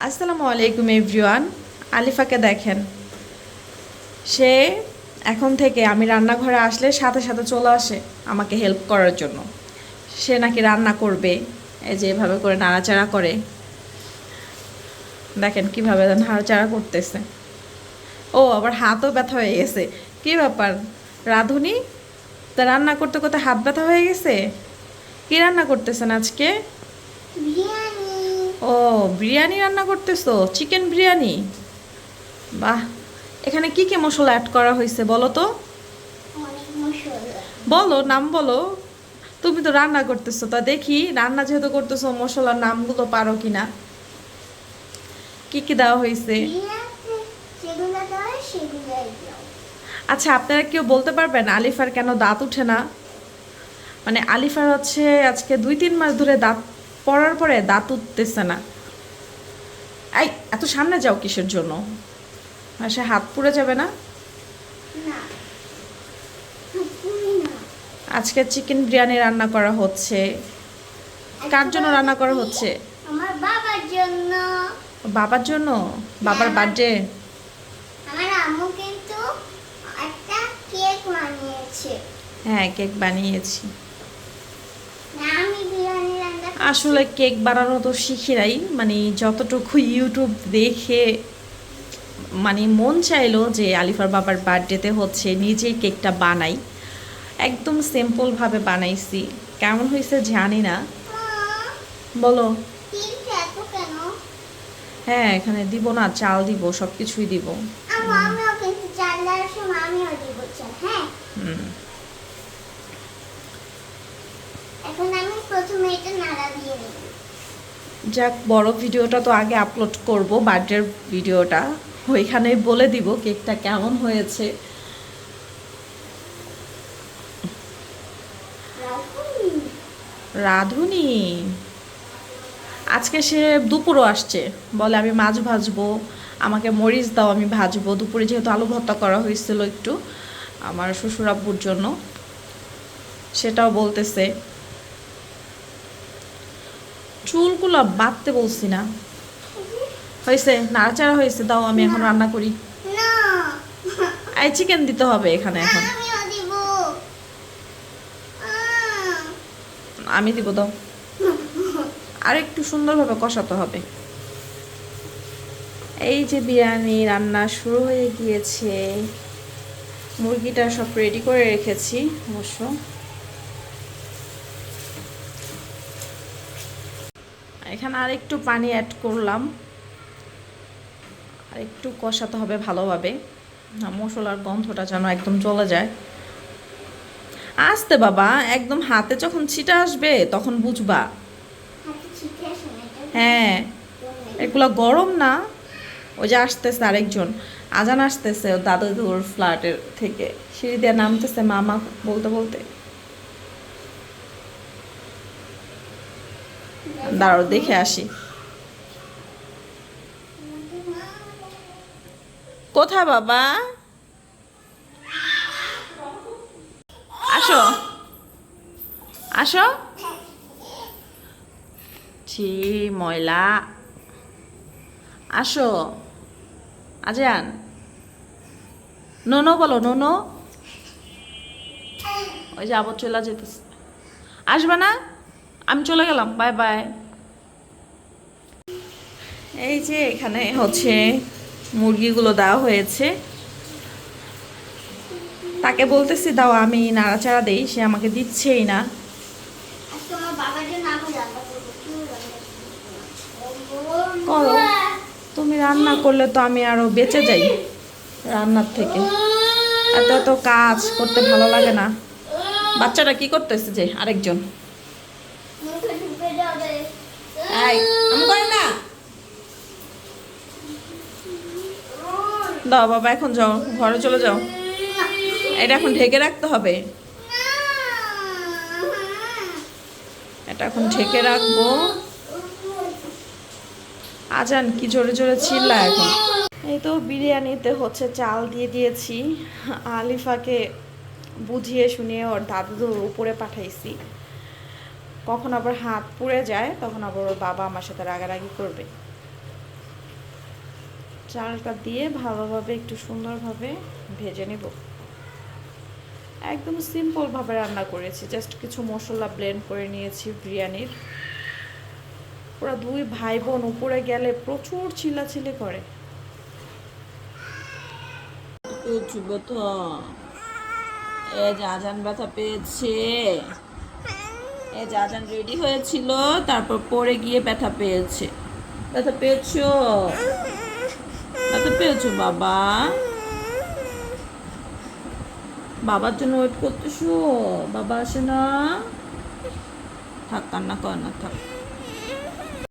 আসসালামু আলাইকুম, এভরিওয়ান। আলিফাকে দেখেন। সে এখন থেকে আমি রান্নাঘরে আসলে সাথে সাথে চলে আসে আমাকে হেল্প করার জন্য। সে নাকি রান্না করবে, এই যে এভাবে করে নাড়াচাড়া করে। দেখেন কীভাবে নাড়াচাড়া করতেছে। ও, আবার হাতও ব্যথা হয়ে গেছে। কি ব্যাপার? রাঁধুনি, তা রান্না করতে করতে হাত ব্যথা হয়ে গেছে? কি রান্না করতেছেন আজকে? ও, বিরিয়ানি রান্না করতেছো? চিকেন বিরিয়ানি? বাহ, এখানে কি কি মশলা অ্যাড করা হয়েছে বলো তো? বলো, নাম বলো। তুমি তো রান্না করতেছো, তা দেখি রান্না যেহেতু করতেছো, মশলার নামগুলো পারো কিনা? কি কি দেওয়া হয়েছে? আচ্ছা আপনারা কেউ বলতে পারবেন আলিফার কেন দাঁত উঠে না? মানে আলিফার হচ্ছে আজকে দুই তিন মাস ধরে দাঁত পড়ার পরে দাঁত উঠতেছে না। এই এত সামনে যাও কিসের জন্য? সে হাত পুড়ে যাবে না? আজকে চিকেন বিরিয়ানি রান্না করা হচ্ছে। কার জন্য রান্না করা হচ্ছে? আমার বাবার জন্য। বাবার জন্য? বাবার বার্থডে আমার আম্মু কিন্তু একটা কেক বানিয়েছে। হ্যাঁ কেক বানিয়েছি না আমি বিরিয়ানি রান্না করছি। আসলে কেক বানানো তো শিখি নাই মানে যতটুকু ইউটিউব দেখে মানে মন চাইলো যে আলিফার বাবার বার্থডেতে হচ্ছে নিজেই কেকটা বানাই। একদম সিম্পলভাবে বানাইছি। কেমন হয়েছে জানি না। বলো। হ্যাঁ এখানে দিব না চাল দিব সব কিছুই দিব আম্মু আমিও কিন্তু চাল দেওয়ার সময় আমিও দিব চাল হ্যাঁ হুম এখন আমি প্রথমে এটা নাড়া দিয়ে যাক, বড় ভিডিওটা তো আগে আপলোড করব, বার্থডের ভিডিওটা। ওইখানে বলে দিব কেকটা কেমন হয়েছে। রাধুনি। আজকে সে দুপুরও আসছে। বলে আমি মাছ ভাজবো, আমাকে মরিচ দাও, আমি ভাজবো। দুপুরে যেহেতু আলু ভর্তা করা হয়েছিল একটু, আমার শ্বশুর আব্বুর জন্য। সেটাও বলতেছে। চুলগুলো বাঁধতে বলছি না। হয়েছে? নাড়াচাড়া হয়েছে দাও আমি এখন রান্না করি। এই চিকেন দিতে হবে এখানে এখন। আমি দিব দাও। আর একটু সুন্দরভাবে কষাতে হবে। এই যে বিরিয়ানি রান্না শুরু হয়ে গিয়েছে। মুরগিটা সব রেডি করে রেখেছি অবশ্য। এখানে আর একটু পানি অ্যাড করলাম। আর একটু কষাতে হবে ভালোভাবে। মশলার গন্ধটা যেন একদম চলে যায়। আসতে বাবা, একদম হাতে যখন ছিটা আসবে তখন বুঝবা। হ্যাঁ। এগুলো গরম না। ওই যে আসতেছে আরেকজন, আজান আসতেছে ওর দাদুর ফ্ল্যাটের থেকে। সিঁড়ি দিয়ে নামতেছে মামা বলতে বলতে। দাঁড়াও, দেখে আসি। কোথায় বাবা? আসো। আসো। ছি, ময়লা। আসো। আজান। নোনো বলো, নোনো। ওই যে আবার চলে যেতেছে। আসবে না? আমি চলে গেলাম বাই বাই এই যে এখানে হচ্ছে মুরগিগুলো দেওয়া হয়েছে। তাকে বলতেছি দাও আমি নাড়াচাড়া দেই সে আমাকে দিচ্ছেই না। করো। তুমি রান্না করলে তো আমি আরও বেঁচে যাই রান্নার থেকে। এত এত কাজ করতে ভালো লাগে না। বাচ্চাটা কি করতেছে যে আরেকজন মুখে ঢুকে যাবে এই, আমি পারি না দাও বাবা, এখন যাও, ঘরে চলে যাও। এটা এখন ঢেকে রাখতে হবে। এটা এখন ঢেকে রাখব। আজান, কি জোরে জোরে চিল্লা এখন। এই তো বিরিয়ানিতে হচ্ছে চাল দিয়ে দিয়েছি। আলিফাকে বুঝিয়ে শুনিয়ে ওর দাদুর উপরে পাঠাইছি। কখন আবার হাত পুড়ে যায়, তখন আবার ওর বাবা আমার সাথে রাগারাগি করবে। চালটা দিয়ে ভালোভাবে, একটু সুন্দরভাবে ভেজে নেব। একদম সিম্পলভাবে রান্না করেছি। জাস্ট কিছু মশলা ব্লেন্ড করে নিয়েছি বিরিয়ানির। ওরা দুই ভাই বোন উপরে গেলে প্রচুর চিল্লাচিল্লি করে। ব্যথা এ যে আজান ব্যথা পেয়েছে। এ রেডি হয়েছিল, তারপর পরে গিয়ে ব্যথা পেয়েছে। ব্যথা পেয়েছ? ব্যথা পেয়েছ বাবা? বাবার জন্য ওয়েট করতেছো? বাবা আসে না? থাক, কান্না কর না, থাক।